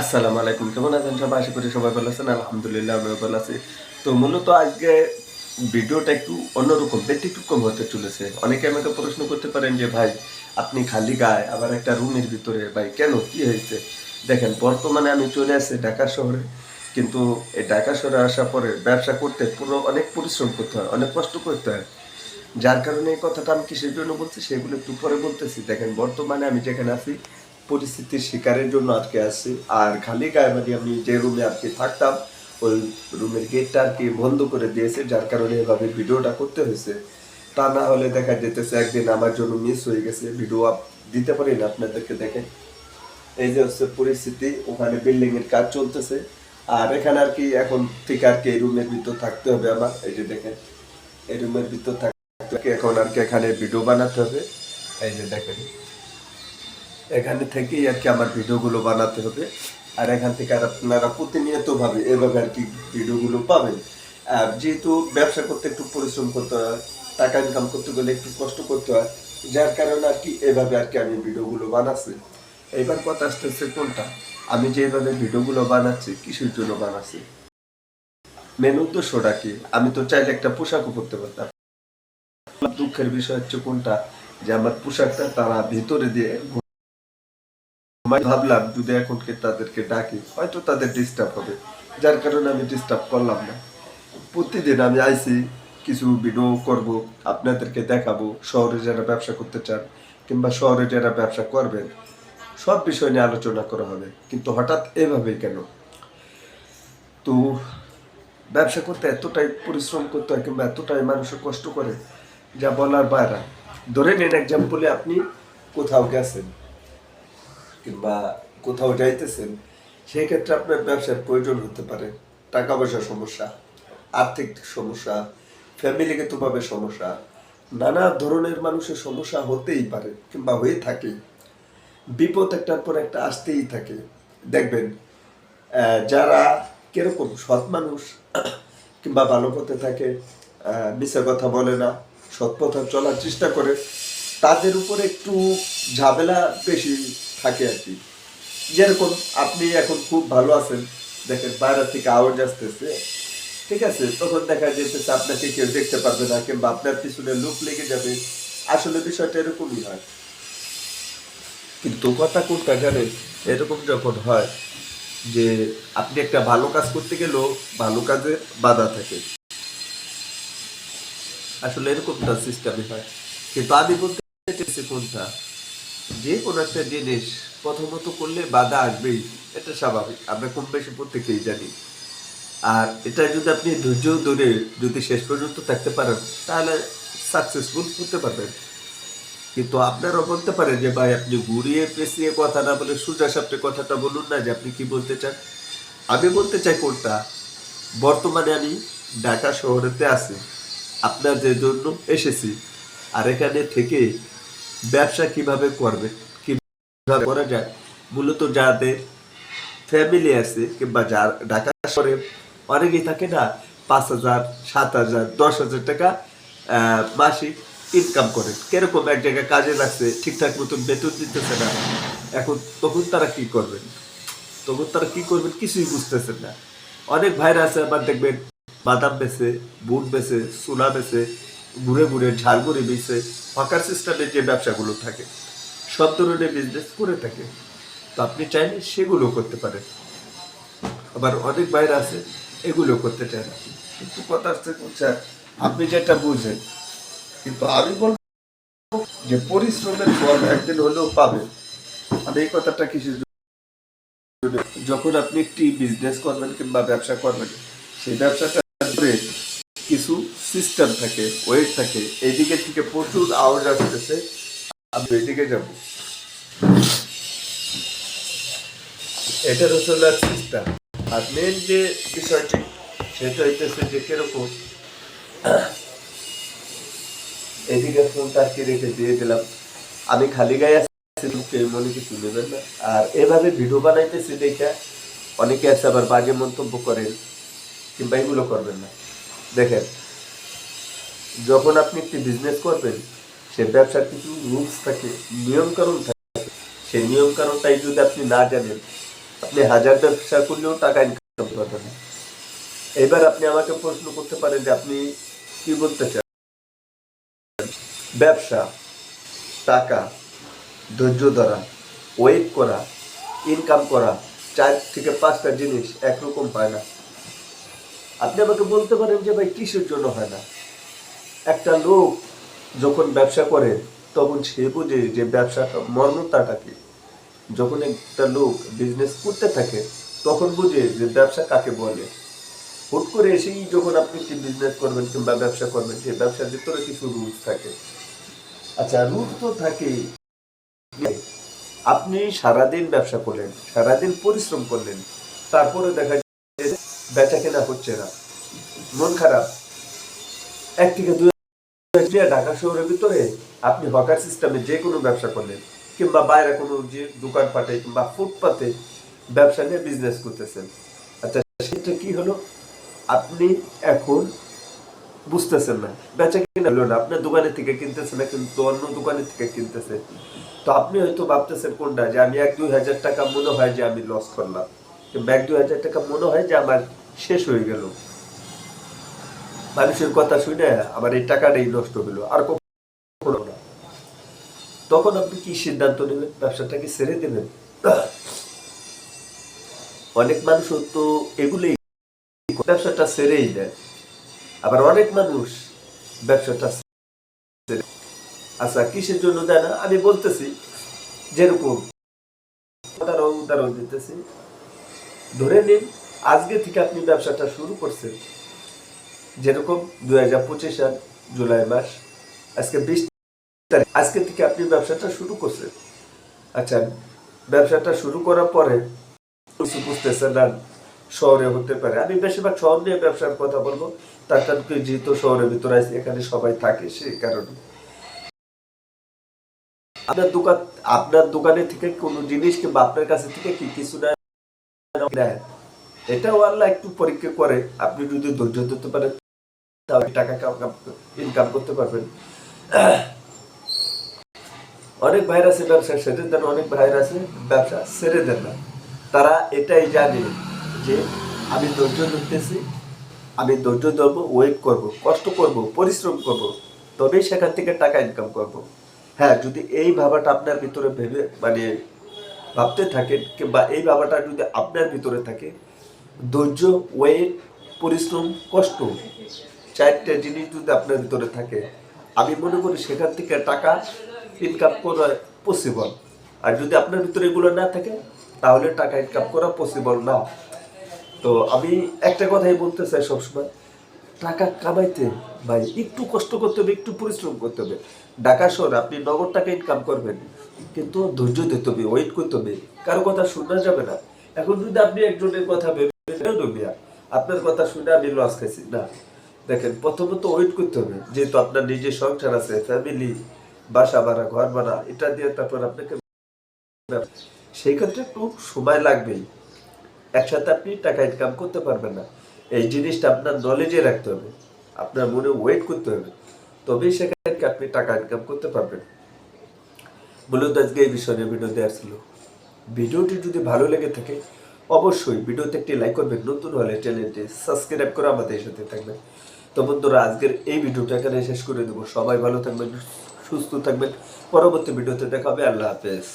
আসসালামু আলাইকুম, কেমন আছেন সবাই? আশা করি সবাই ভালো আছেন, আলহামদুলিল্লাহ আমিও ভালো আছি। তো মূলত আজকে ভিডিওটা একটু অন্যরকম, ব্যতিক্রম হতে চলেছে। অনেকে আমাকে প্রশ্ন করতে পারেন যে, ভাই, আপনি খালি গায়ে আবার একটা রুমের ভিতরে, ভাই, কেন? কি হয়েছে? দেখেন, বর্তমানে আমি চলে আসছি ঢাকা শহরে, কিন্তু এই ঢাকা শহরে আসার পরে ব্যবসা করতে পুরো অনেক পরিশ্রম করতে হয়, অনেক কষ্ট করতে হয়। যার কারণে এই কথাটা আমি কিসের জন্য বলছি, সেগুলো একটু পরে বলতেছি। দেখেন, বর্তমানে আমি যেখানে আছি পরিস্থিতির শিকারের জন্য আজকে আসছি। আর খালি গায়ে মানে আমি যে রুমে আর কি থাকতাম, ওই রুমের গেটটা আর কি বন্ধ করে দিয়েছে, যার কারণে এভাবে ভিডিওটা করতে হয়েছে। তা না হলে দেখা যেতেছে একদিন আমার জন্য মিস হয়ে গেছে ভিডিও আপ দিতে পারি না আপনাদেরকে দেখেন এই যে হচ্ছে পরিস্থিতি, ওখানে বিল্ডিং এর কাজ চলতেছে। আর এখানে আর কি এখন থেকে আর কি এই রুমের ভিতর থাকতে হবে আমার। এই যে দেখেন, এই রুমের ভিতর থাকতে এখন আর কি এখানে ভিডিও বানাতে হবে। এই যে দেখেন। এখানে থেকেই আর কি আমার ভিডিওগুলো বানাতে হবে। আর এখান থেকে আর আপনারা প্রতিনিয়ত ভাবে এভাবে আর কি ভিডিওগুলো পাবেন। আর যেহেতু ব্যবসা করতে একটু পরিশ্রম করতে হয়, টাকা ইনকাম করতে গেলে একটু কষ্ট করতে হয়, যার কারণে আর কি এভাবে আর কি আমি ভিডিওগুলো বানাচ্ছি। এইবার কথা আসতেছে কোনটা? আমি যেভাবে ভিডিওগুলো বানাচ্ছি, কিসের জন্য বানাচ্ছি? মেন উদ্দেশ্যটা কি? আমি তো চাইলে একটা পোশাকও করতে পারতাম। দুঃখের বিষয় হচ্ছে কোনটা? যে আমার পোশাকটা তারা ভিতরে দিয়ে ভাবলাম যদি এখনকে তাদেরকে ডাকি, হয়তো তাদের ডিস্টার্ব হবে। যার কারণে আমি ডিস্টার্ব করলাম না। প্রতিদিন আমি আইসি, কিছু ভিডিও করব, আপনাদেরকে দেখাবো, শহরে যারা ব্যবসা করতে চান কিংবা শহরে যারা ব্যবসা করবেন, সব বিষয় নিয়ে আলোচনা করা হবে। কিন্তু হঠাৎ এভাবেই কেন? তো ব্যবসা করতে এতটাই পরিশ্রম করতে হয় কিংবা এতটাই মানুষের কষ্ট করে, যা বলার বাইরে। ধরে নিন এক্সাম্পলে আপনি কোথাও গেছেন। কিংবা কোথাও যাইতেছেন সেই ক্ষেত্রে আপনার ব্যবসার প্রয়োজন হতে পারে। টাকা পয়সার সমস্যা আর্থিক সমস্যা ফ্যামিলিগতভাবে সমস্যা নানা ধরনের মানুষের সমস্যা হতেই পারে কিংবা হয়ে থাকে। বিপদ একটার পর একটা আসতেই থাকে। দেখবেন যারা কীরকম সৎ মানুষ কিংবা ভালো পথে থাকে আহ, কথা বলে না সৎ পথে চলার চেষ্টা করে তাদের উপরে একটু ঝামেলা বেশি থাকে আর কি। যেরকম আপনি এখন খুব ভালো আছেন, দেখেন বাইরে থেকে আওয়াজ আসতেছে, ঠিক আছে? তখন দেখা যেতেছে আপনাকে কেউ দেখতে পারবে না কিংবা আপনার পিছনে লুক লেগে যাবে। আসলে বিষয়টা এরকমই হয়। কিন্তু কথা কোনটা জানেন? এরকম যখন হয় যে আপনি একটা ভালো কাজ করতে গেলেও ভালো কাজে বাধা থাকে। আসলে এরকমটা সিস্টেমে হয়। কিন্তু আমি বলতে কোনটা? যে কোনো একটা জিনিস প্রথমত করলে বাধা আসবেই, এটা স্বাভাবিক। আমরা কম বেশি প্রত্যেকেই জানি। আর এটা যদি আপনি ধৈর্য ধরে যদি শেষ পর্যন্ত থাকতে পারেন, তাহলে সাকসেসফুল হতে পারবেন। কিন্তু আপনারাও বলতে পারেন যে, ভাই, আপনি ঘুরিয়ে পেঁচিয়ে কথা না বলে সোজা সাপটে কথাটা বলুন না যে, আপনি কি বলতে চান? আমি বলতে চাই কোনটা? বর্তমানে আমি ঢাকা শহরেতে আছি। আপনাদের জন্য এসেছি। আর এখানে থেকে ব্যবসা কীভাবে করবে, কীভাবে করা যায়, মূলত যাদের ফ্যামিলি আছে কিংবা যার ঢাকা শহরে অনেকেই থাকে না, পাঁচ হাজার, সাত হাজার, দশ হাজার টাকা মাসিক ইনকাম করে। কীরকম এক জায়গায় কাজে লাগছে, ঠিকঠাক মতন বেতন দিতেছে না, এখন তখন তারা কি করবেন তখন তারা কি করবেন কিছুই বুঝতেছেন না। অনেক ভাইরা আছে, আবার দেখবেন বাদাম বেছে বুট বেছে সোনা বেছে ঘুরে ঘুরে ঝালমুড়ি বেছে হকার সিস্টেমের যে ব্যবসাগুলো থাকে, সব ধরনের বিজনেস করে থাকে। তো আপনি চাইলে সেগুলো করতে পারেন। আবার অনেক বাইরে আছে, এগুলো করতে চায় না কিন্তু কথা হচ্ছে আপনি যেটা বুঝেন, কিন্তু আমি বলব যে পরিশ্রমের ফল একদিন হলেও পাবে। আমি এই কথাটা কিছু যখন আপনি একটি বিজনেস করবেন কিংবা ব্যবসা করবেন, সেই ব্যবসাটা কিছু সিস্টেম থাকে ওয়েট থাকে এইদিকে থেকে প্রচুর আওয়াজ আসতেছে, আমি এইদিকে যাব। এটার হচ্ছে সিস্টেম আর মেন যে বিষয়টি, সেটা হইতেছে যে কীরকম, এদিকে ফোনটা আজকে রেখে দিয়ে দিলাম। আমি খালি গায়ে মনে কিছু নেবেন না। আর এভাবে ভিডিও বানাইতেছি দেখে অনেকে আছে আবার বাজে মন্তব্য করেন, কিংবা এগুলো করবেন না। দেখেন যখন আপনি একটি বিজনেস করবেন সে ব্যবসার কিছু রুলস থাকে, নিয়মকানুন থাকে। সেই নিয়মকানুনটাই যদি আপনি না জানেন, আপনি হাজার ব্যবসা করলেও টাকা ইনকাম করতে না। এবার আপনি আমাকে প্রশ্ন করতে পারেন যে আপনি কি বলতে চান? ব্যবসা, টাকা, ধৈর্য ধরা ওয়েট করা ইনকাম করা, চার থেকে পাঁচটা জিনিস একরকম হয় না। আপনি আমাকে বলতে পারেন যে ভাই, কিসের জন্য হয় না? একটা লোক যখন ব্যবসা করে, তখন সে বুঝে যে ব্যবসাটা মর্মতাটা কি যখন একটা লোক বিজনেস করতে থাকে, তখন বুঝে যে ব্যবসা কাকে বলে। হুট করে এসেই যখন আপনি কি বিজনেস করবেন কিংবা ব্যবসা করবেন সেই ব্যবসার ভিতরে কিছু রুলস থাকে। আচ্ছা রুল তো থাকেই। আপনি সারাদিন ব্যবসা করলেন, সারাদিন পরিশ্রম করলেন, তারপরে দেখা যায় যে বেচা কেনা হচ্ছে না। মন খারাপ। এক থেকে দুই হাজার ঢাকা শহরের ভিতরে আপনি হকার সিস্টেমে যে কোনো ব্যবসা করলেন, কিংবা বাইরে কোনো যে দোকানপাটে কিংবা ফুটপাতে ব্যবসা নিয়ে বিজনেস করতেছেন আচ্ছা সেটা কি হলো? আপনি এখন বুঝতেছেন না, বেচা কিনা হলো না আপনার দোকানের থেকে কিনতেছে না, কিন্তু অন্য দোকানের থেকে কিনতেছে তো আপনি হয়তো ভাবতেছেন কোনটা, যে আমি এক দুই হাজার টাকা মনে হয় যে আমি লস করলাম, কিংবা এক দুই হাজার টাকা মনে হয় যে আমার শেষ হয়ে গেল। মানুষের কথা শুনে আমার এই টাকাটাই নষ্ট হলো, আর না। তখন আপনি কি সিদ্ধান্ত নেবেন? ব্যবসাটাকে ছেড়ে দেবেন? অনেক মানুষ তো এগুলোই ব্যবসাটা ছেড়েই দেয়। আবার অনেক মানুষ ব্যবসাটা আচ্ছা কিসের জন্য দেয় না? আমি বলতেছি, যেরকম উদাহরণ দিতেছি। ধরে নিন, আজকে থেকে আপনি ব্যবসাটা শুরু করছেন। যেরকম দুই হাজার পঁচিশ সাল জুলাই মাস, আজকে বিশ তারিখ। আজকে থেকে আপনি ব্যবসাটা শুরু করছেন। আচ্ছা ব্যবসাটা শুরু করার পরে কিছু বুঝতেছেন না, শহরে হতে পারে। আমি বেশিরভাগ শহর নিয়ে ব্যবসার কথা বলব। তার কারণ যেহেতু শহরের ভিতরে আছি, এখানে সবাই থাকে সেই কারণে। আপনার দোকান, আপনার দোকানে থেকে কোনো জিনিস কিংবা আপনার কাছে থেকে কি কিছু না এটাও আল্লাহ একটু পরীক্ষা করে, আপনি যদি ধৈর্য ধরতে পারেন। ইনকাম করতে পারবেন। অনেক ভাইরা ব্যবসা ছেড়ে দেন অনেক ভাইরা ব্যবসা ছেড়ে দেন না। তারা এটাই জানে যে আমি ধৈর্য ধরতেছি, আমি ধৈর্য ধরবো ওয়েট করব, কষ্ট করব, পরিশ্রম করব, তবেই সেখান থেকে টাকা ইনকাম করব। হ্যাঁ যদি এই ভাবাটা আপনার ভিতরে ভেবে মানে ভাবতে থাকেন কিংবা এই ভাবাটা যদি আপনার ভিতরে থাকে, ধৈর্য ওয়েট পরিশ্রম, কষ্ট চারটে জিনিস যদি আপনার ভিতরে থাকে, আমি মনে করি সেখান থেকে টাকা ইনকাম করা পসিবল আর যদি আপনার ভিতরে এগুলো না থাকে, তাহলে টাকা ইনকাম করা পসিবল না। তো আমি একটা কথাই বলতে চাই সবসময়, টাকা কামাইতে ভাই একটু কষ্ট করতে হবে, একটু পরিশ্রম করতে হবে। ঢাকা শহরে, আপনি নগদ টাকা ইনকাম করবেন, কিন্তু ধৈর্য দিতে হবে ওয়েট করতে হবে। কারও কথা শোনা যাবে না। এখন যদি আপনি একজনের কথা ভেবে আপনার কথা শুনে আমি লস খাইছি। না দেখেন প্রথমত ওয়েট করতে হবে, যেহেতু আপনার নিজের সংসার আছে ফ্যামিলি বাসা ভাড়া, ঘর ভাড়া, এটা দিয়ে তারপর আপনাকে সেই ক্ষেত্রে একটু সময় লাগবেই। একসাথে আপনি টাকা ইনকাম করতে পারবেন না। এই জিনিসটা আপনার নলেজে রাখতে হবে, আপনার মনে ওয়েট করতে হবে। তবেই সেখানে আপনি টাকা ইনকাম করতে পারবেন। মূলত আজকে এই বিষয়ে ভিডিও দেওয়া ছিল ভিডিওটি যদি ভালো লেগে থাকে, অবশ্যই ভিডিওতে একটি লাইক করবেন, নতুন হলে চ্যানেলটি সাবস্ক্রাইব করে আমাদের সাথে থাকবেন। তো বন্ধুরা, আজকের এই ভিডিওটা এখানে শেষ করে দেবো। সবাই ভালো থাকবেন, সুস্থ থাকবেন। পরবর্তী ভিডিওতে দেখা হবে। আল্লাহ হাফেজ।